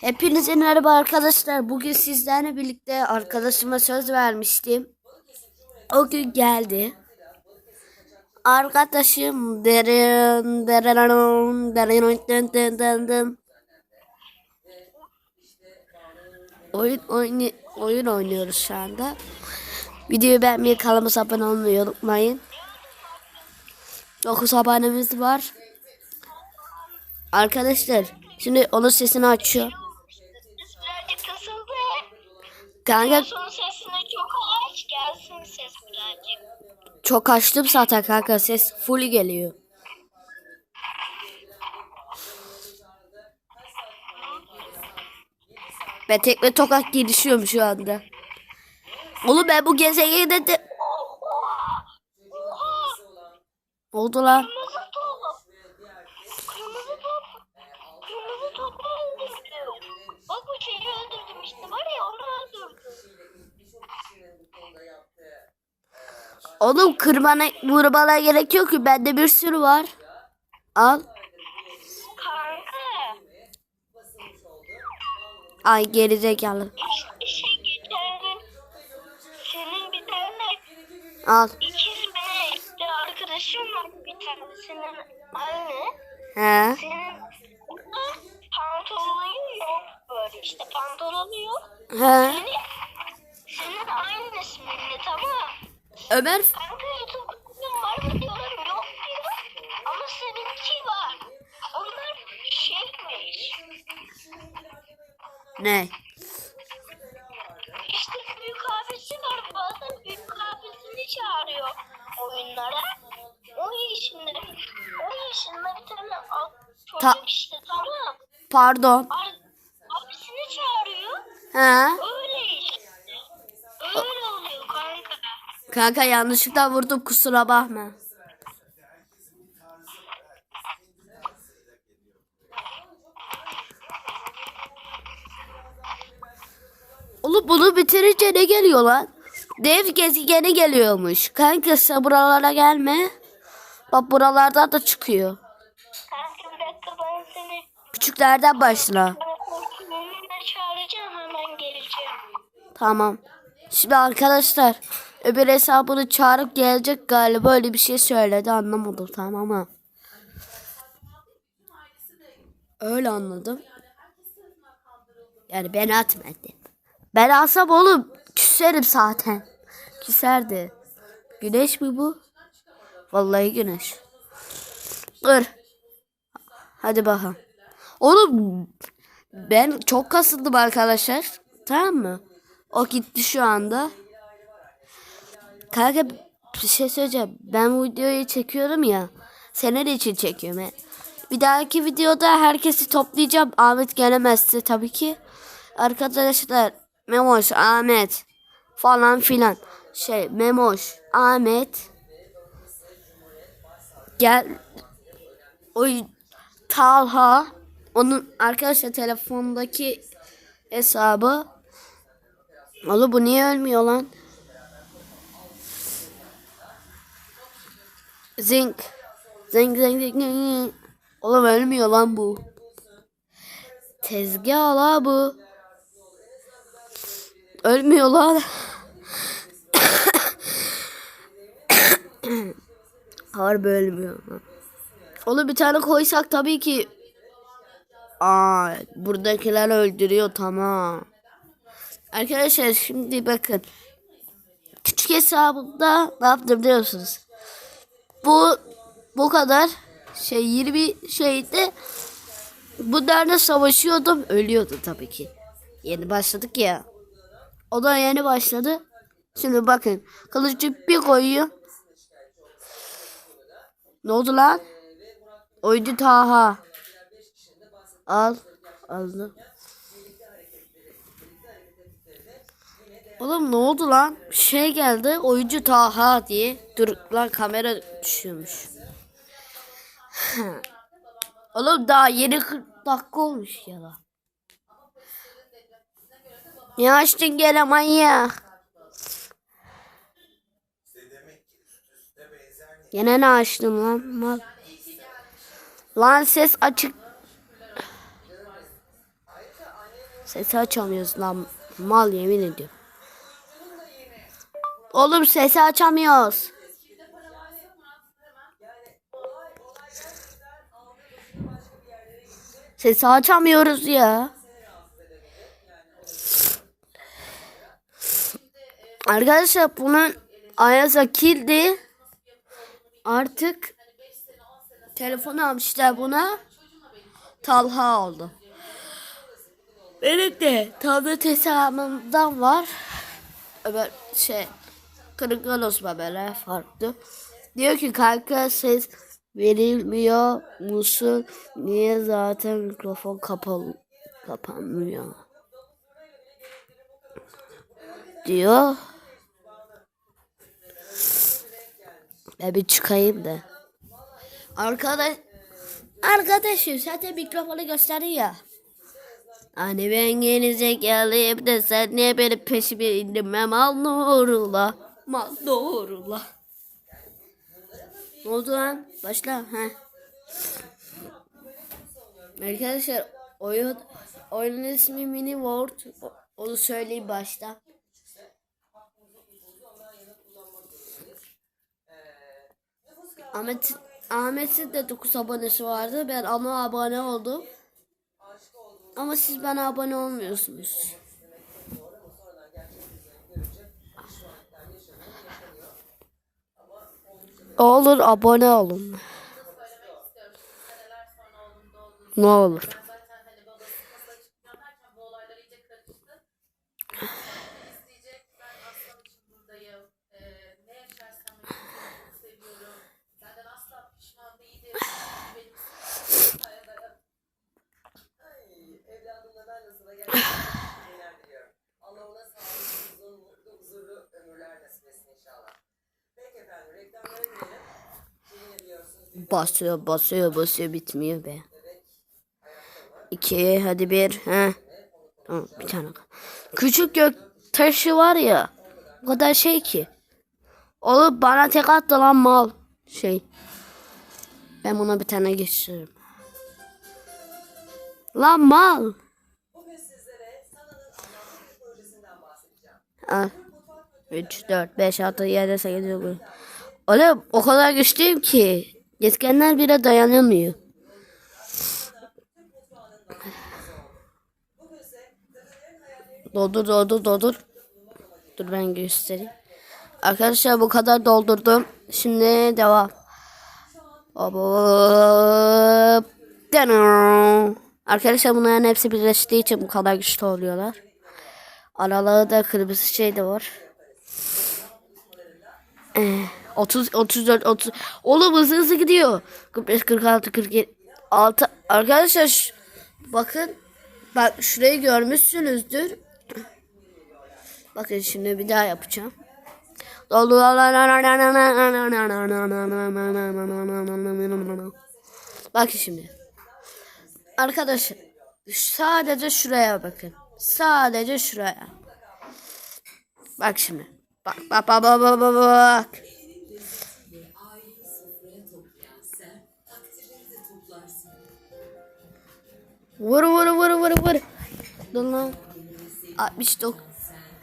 Hepinize merhaba arkadaşlar. Bugün sizlerle birlikte arkadaşıma söz vermiştim. O gün geldi. Arkadaşım derin derin derin dın dın. Oyun oyun oyun oynuyoruz şu anda. Videoyu beğenmeyi kanalımıza abone olmayı unutmayın. 9 abonemiz var. Arkadaşlar şimdi onun sesini açıyor. Kanka Son çok aç gelsin ses birazcık. çok açtım zaten kanka ses full geliyor. Ben tekme tokat gelişiyorum şu anda. Oğlum ben bu gezegende de... Ne oldu lan? Oğlum kırmana vurmana gerek yok ki bende bir sürü var. Al. Kanka. Ay gerizekalı. Geçen gün senin bir tane Al. ikiz bir arkadaşın var bir tanesinin aynı. He. Senin pantolonun yok böyle işte pantolonu yok. He. Senin, senin aynı isminle tamam. Ömer Kanka YouTube kanalın var mı diyorum yok diyor. Ama seninki var. Onlar şeymiş. ne? İşte büyük abisi var. Bazen büyük abisini çağırıyor oyunlara. O yaşında, o yaşında bir tane al- çocuk Ta- işte tamam. Pardon. Ar- abisini çağırıyor. He. Öyle işte. Öyle oluyor kanka. Kanka yanlışlıkla vurdum kusura bakma. Oğlum bunu bitirince ne geliyor lan? Dev gezegeni geliyormuş. Kanka sen buralara gelme. Bak buralardan da çıkıyor. Kanka bir dakika ben seni Küçüklerden başla. Benimle çağıracağım hemen geleceğim. Tamam. Şimdi arkadaşlar öbür hesabını çağırıp gelecek galiba öyle bir şey söyledi anlamadım tamam mı? Öyle anladım. Yani ben atmadım. Ben alsam oğlum küserim zaten. Küserdi. Güneş mi bu? Vallahi güneş. Dur. Hadi bakalım. Oğlum ben çok kasıldım arkadaşlar. Tamam mı? O gitti şu anda. Kanka bir şey söyleyeceğim. Ben bu videoyu çekiyorum ya. Senin için çekiyorum. he. Bir dahaki videoda herkesi toplayacağım. Ahmet gelemezse tabii ki. Arkadaşlar Memoş, Ahmet falan filan. Şey Memoş, Ahmet gel o Talha onun arkadaşlar telefondaki hesabı Oğlum bu niye ölmüyor lan? Zink. Zink zink zink. zink. Oğlum ölmüyor lan bu. Tezgah la bu. Ölmüyor lan. Harbi ölmüyor. Oğlum bir tane koysak tabii ki. Aa, buradakiler öldürüyor tamam. Arkadaşlar şimdi bakın. Küçük hesabımda ne yaptım biliyor musunuz? Bu bu kadar şey 20 şeyde bunlarla savaşıyordum. Ölüyordu tabii ki. Yeni başladık ya. O da yeni başladı. Şimdi bakın. Kılıcı bir koyuyor. Ne oldu lan? Oyuncu Taha. Al. Aldı. Oğlum ne oldu lan? Şey geldi. Oyuncu Taha diye. Dur lan kamera düşüyormuş. Oğlum daha yeni 40 dakika olmuş ya lan. Ne açtın gene manyak? Gene ne açtın lan? Mal. Lan ses açık. Sesi açamıyoruz lan. Mal yemin ediyorum. Oğlum sesi açamıyoruz. Sesi açamıyoruz ya. Arkadaşlar bunun Ayaz'a kildi. Artık telefon almışlar buna. Talha oldu. Benim de tablet hesabımdan var. Ömer şey Kırıklar böyle farklı. Diyor ki kanka ses verilmiyor musun? Niye zaten mikrofon kapalı kapanmıyor? Diyor. Ben bir çıkayım da. Arkadaş Arkadaşım zaten mikrofonu gösterin ya. Hani ben geri zekalıyım da sen niye benim peşime indirme mal nurula. Mal nurula. Ne oldu lan? Başla. Ha. Arkadaşlar oyun oyunun ismi Mini World. Onu söyleyeyim başta. Ahmet Ahmet'in de 9 abonesi vardı. Ben ona abone oldum. Ama siz bana abone olmuyorsunuz. Olur abone olun. Ne olur. Basıyor basıyor basıyor bitmiyor be. İki hadi bir. He. Tamam bir tane. Küçük gök taşı var ya. O kadar şey ki. Oğlum bana tek attı lan mal. Şey. Ben buna bir tane geçiririm. Lan mal. Al. 3, 4, 5, 6, 7, 8, 9. Oğlum o kadar güçlüyüm ki. Yetkenler bile dayanamıyor. Doldur doldur doldur. Dur ben göstereyim. Arkadaşlar bu kadar doldurdum. Şimdi devam. Arkadaşlar bunların hepsi birleştiği için bu kadar güçlü oluyorlar. Aralığı da kırmızı şey de var. Ee, 30 34 30 Oğlum hızlı hızlı gidiyor. 45 46 47 6 Arkadaşlar bakın bak şurayı görmüşsünüzdür. Bakın şimdi bir daha yapacağım. Bak şimdi. Arkadaşlar sadece şuraya bakın. Sadece şuraya. Bak şimdi. Bak bak bak bak bak bak Vur vur vur vur vur. Dur lan. 69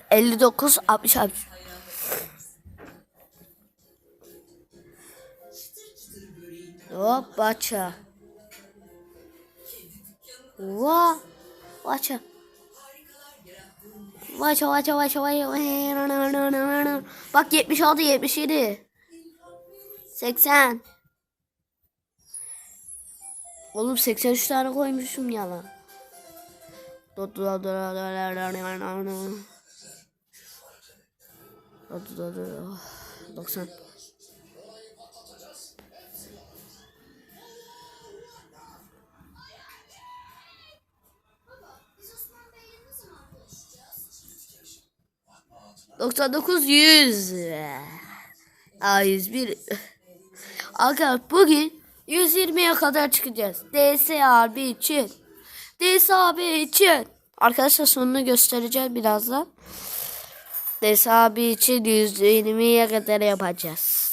59 60 60. Hop baça. Va. Baça. Vaça vaça vaça vaça. Bak 76 77. 80. Oğlum 83 tane koymuşum ya lan. Dur dur dur dur dur dur. Dur dur dur. 90. Doksan dokuz yüz. Aa yüz bir. Aga bugün 120'ye kadar çıkacağız. DS abi için. DS abi için. Arkadaşlar sonunu göstereceğim birazdan. DS abi için 120'ye kadar yapacağız.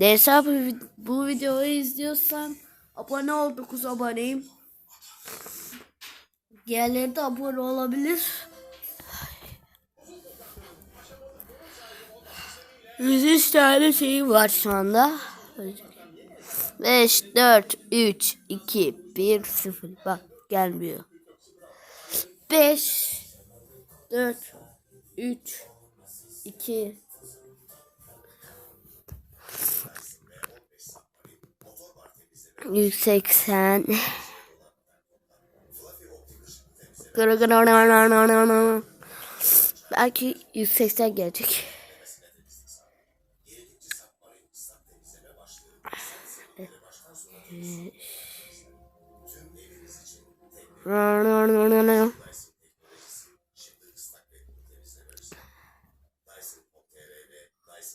DS abi bu videoyu izliyorsan abone ol 9 aboneyim. Diğerleri de abone olabilir. 103 tane şeyim var şu anda. 5, 4, 3, 2, 1, 0. Bak gelmiyor. 5, 4, 3, 2, Yüz seksen. Belki 180 gelecek.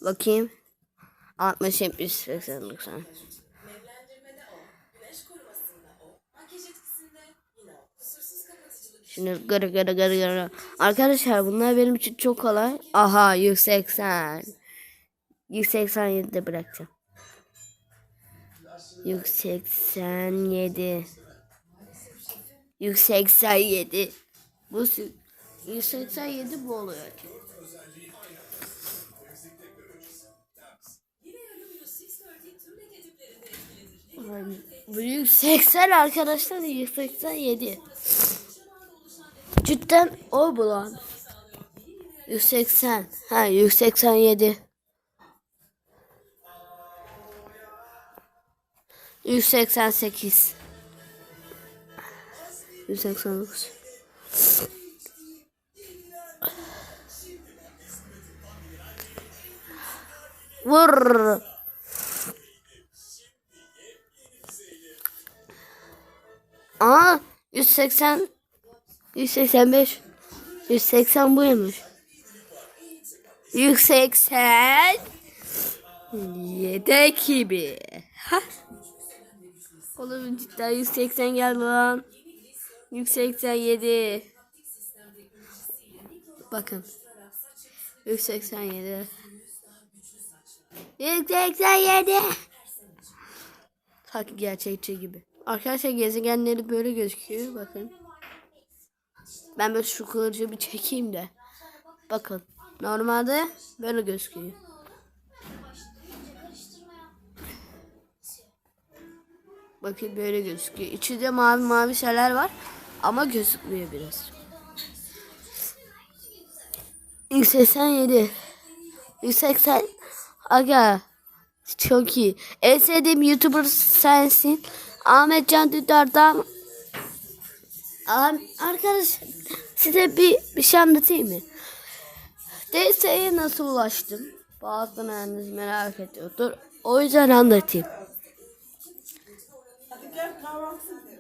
Bakayım. 60, 70, 80, 90. Nemlendirmede o, güneş korumasında o, makyaj etkisinde yine o. Kusursuz kapatıcılık Şimdi gırı gırı gırı gırı. Arkadaşlar bunlar benim için çok kolay. Aha 180. 187'de bırakacağım. 187. 187. Bu sü- 187 bu oluyor. Bu 180 arkadaşlar 187. Cidden o bu lan. 180. Ha 187. 188. 189. Vur. Aa 180 185 180 buymuş. 180 yedek gibi. Ha? Oğlum cidden 180 geldi lan. 187. Bakın. 187. 187. Sanki gerçekçi gibi. Arkadaşlar gezegenleri böyle gözüküyor. Bakın. Ben böyle şu kılıcı bir çekeyim de. Bakın. Normalde böyle gözüküyor. Bakın böyle gözüküyor. İçinde mavi mavi şeyler var. Ama gözükmüyor biraz. 187. 180. Aga. Çok iyi. En sevdiğim YouTuber sensin. Ahmet Can Dündar'dan. Arkadaşlar size bir, bir şey anlatayım mı? DS'ye nasıl ulaştım? Bazılarınız merak ediyordur. O yüzden anlatayım.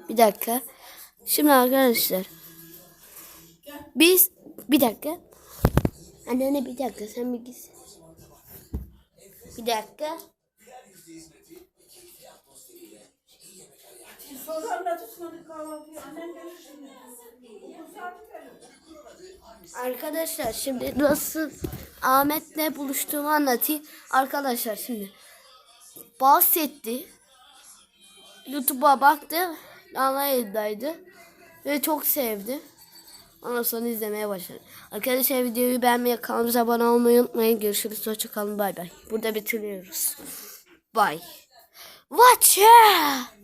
Bir dakika. Şimdi arkadaşlar. Biz bir dakika. Anne bir dakika sen bir git. Bir dakika. Arkadaşlar şimdi nasıl Ahmet'le buluştuğumu anlatayım. Arkadaşlar şimdi bahsetti. YouTube'a baktı. Ana yayındaydı. Ve çok sevdi. Ondan sonra izlemeye başladı. Arkadaşlar videoyu beğenmeyi, kanalımıza abone olmayı unutmayın. Görüşürüz. Hoşçakalın. Bay bay. Burada bitiriyoruz. Bye. Watch ya.